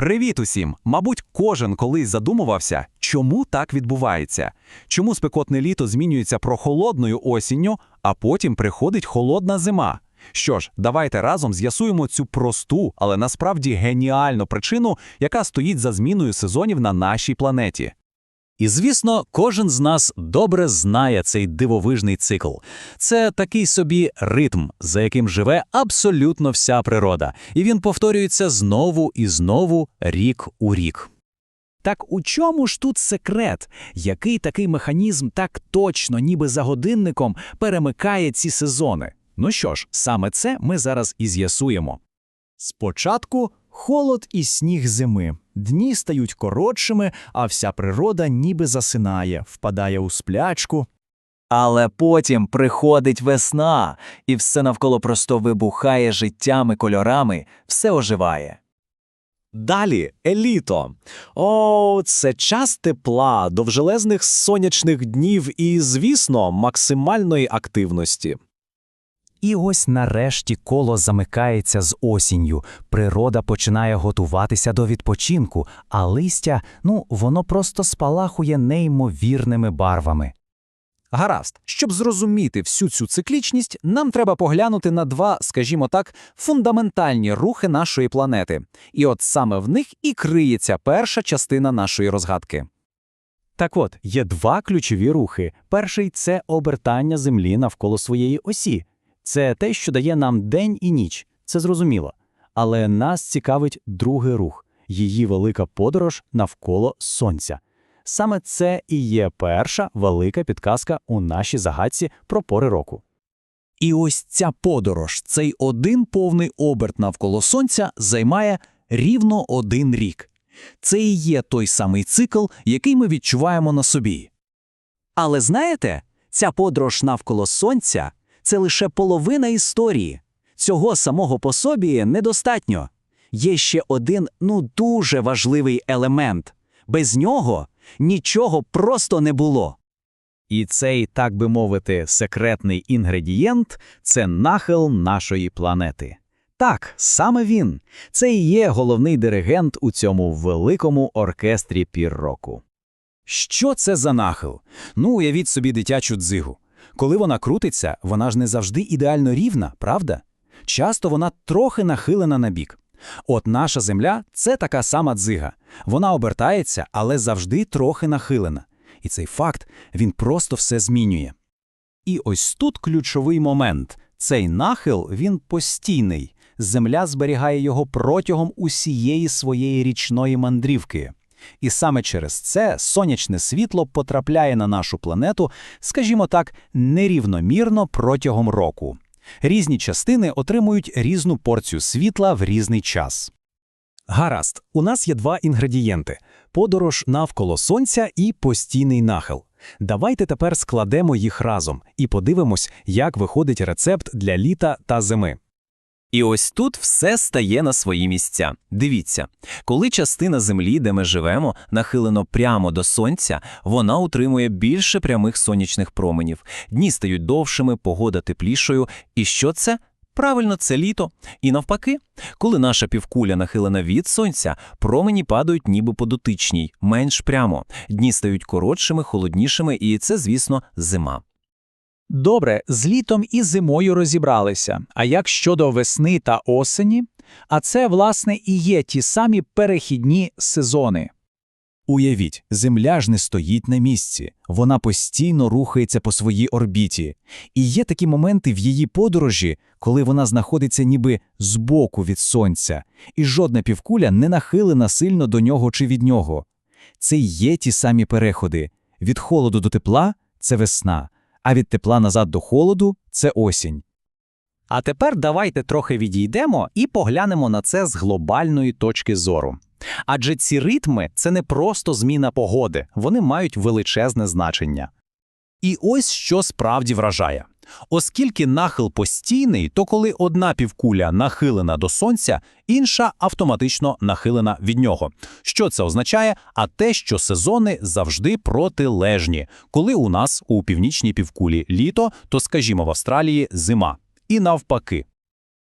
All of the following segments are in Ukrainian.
Привіт усім! Мабуть, кожен колись задумувався, чому так відбувається, чому спекотне літо змінюється прохолодною осінню, а потім приходить холодна зима. Що ж, давайте разом з'ясуємо цю просту, але насправді геніальну причину, яка стоїть за зміною сезонів на нашій планеті. І звісно, кожен з нас добре знає цей дивовижний цикл. Це такий собі ритм, за яким живе абсолютно вся природа, і він повторюється знову і знову, рік у рік. Так у чому ж тут секрет? Який такий механізм так точно, ніби за годинником, перемикає ці сезони? Ну що ж, саме це ми зараз і з'ясуємо. Спочатку холод і сніг зими. Дні стають коротшими, а вся природа ніби засинає, впадає у сплячку. Але потім приходить весна, і все навколо просто вибухає життями, кольорами, все оживає. Далі еліто. О, це час тепла, довжелезних сонячних днів і, звісно, максимальної активності. І ось нарешті коло замикається з осінню. Природа починає готуватися до відпочинку, а листя, ну, воно просто спалахує неймовірними барвами. Гаразд, щоб зрозуміти всю цю циклічність, нам треба поглянути на два, скажімо так, фундаментальні рухи нашої планети. І от саме в них і криється перша частина нашої розгадки. Так от, є два ключові рухи. Перший це обертання Землі навколо своєї осі. Це те, що дає нам день і ніч, це зрозуміло. Але нас цікавить другий рух її велика подорож навколо Сонця. Саме це і є перша велика підказка у нашій загадці про пори року. І ось ця подорож, цей один повний оберт навколо Сонця займає рівно один рік. Це і є той самий цикл, який ми відчуваємо на собі. Але знаєте, ця подорож навколо Сонця це лише половина історії. Цього самого по собі недостатньо. Є ще один ну дуже важливий елемент. Без нього нічого просто не було. І цей, так би мовити, секретний інгредієнт це нахил нашої планети. Так, саме він. Це і є головний диригент у цьому великому оркестрі пір року. Що це за нахил? Ну, уявіть собі дитячу дзигу. Коли вона крутиться, вона ж не завжди ідеально рівна, правда? Часто вона трохи нахилена на бік. От наша Земля це така сама дзига. Вона обертається, але завжди трохи нахилена. І цей факт він просто все змінює. І ось тут ключовий момент. Цей нахил він постійний. Земля зберігає його протягом усієї своєї річної мандрівки. І саме через це сонячне світло потрапляє на нашу планету, скажімо так, нерівномірно протягом року. Різні частини отримують різну порцію світла в різний час. Гаразд, у нас є два інгредієнти: подорож навколо сонця і постійний нахил. Давайте тепер складемо їх разом і подивимось, як виходить рецепт для літа та зими. І ось тут все стає на свої місця. Дивіться, коли частина землі, де ми живемо, нахилено прямо до сонця, вона утримує більше прямих сонячних променів, дні стають довшими, погода теплішою. І що це? Правильно, це літо. І навпаки, коли наша півкуля нахилена від сонця, промені падають ніби по дотичній, менш прямо, дні стають коротшими, холоднішими, і це, звісно, зима. Добре, з літом і зимою розібралися. А як щодо весни та осені? А це, власне, і є ті самі перехідні сезони. Уявіть, Земля ж не стоїть на місці, вона постійно рухається по своїй орбіті. І є такі моменти в її подорожі, коли вона знаходиться ніби збоку від сонця, і жодна півкуля не нахилена сильно до нього чи від нього. Це є ті самі переходи. Від холоду до тепла це весна а від тепла назад до холоду це осінь. А тепер давайте трохи відійдемо і поглянемо на це з глобальної точки зору. Адже ці ритми це не просто зміна погоди, вони мають величезне значення. І ось що справді вражає. Оскільки нахил постійний, то коли одна півкуля нахилена до сонця, інша автоматично нахилена від нього. Що це означає? А те, що сезони завжди протилежні. Коли у нас у північній півкулі літо, то, скажімо, в Австралії зима. І навпаки.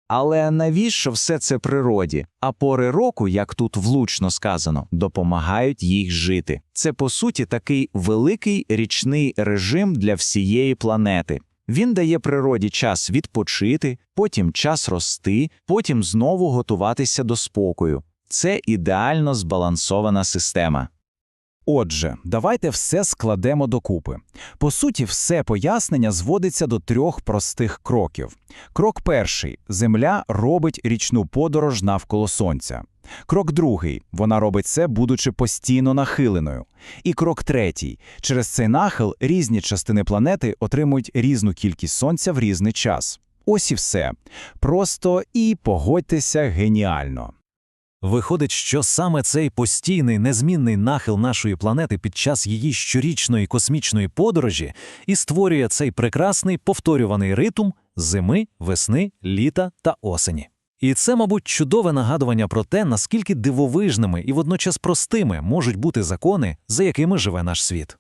Але навіщо все це природі? А пори року, як тут влучно сказано, допомагають їй жити. Це по суті такий великий річний режим для всієї планети. Він дає природі час відпочити, потім час рости, потім знову готуватися до спокою. Це ідеально збалансована система. Отже, давайте все складемо докупи. По суті, все пояснення зводиться до трьох простих кроків. Крок перший Земля робить річну подорож навколо Сонця. Крок другий вона робить це, будучи постійно нахиленою. І крок третій через цей нахил різні частини планети отримують різну кількість сонця в різний час. Ось і все. Просто і погодьтеся геніально. Виходить, що саме цей постійний незмінний нахил нашої планети під час її щорічної космічної подорожі і створює цей прекрасний повторюваний ритм зими, весни, літа та осені. І це, мабуть, чудове нагадування про те, наскільки дивовижними і водночас простими можуть бути закони, за якими живе наш світ.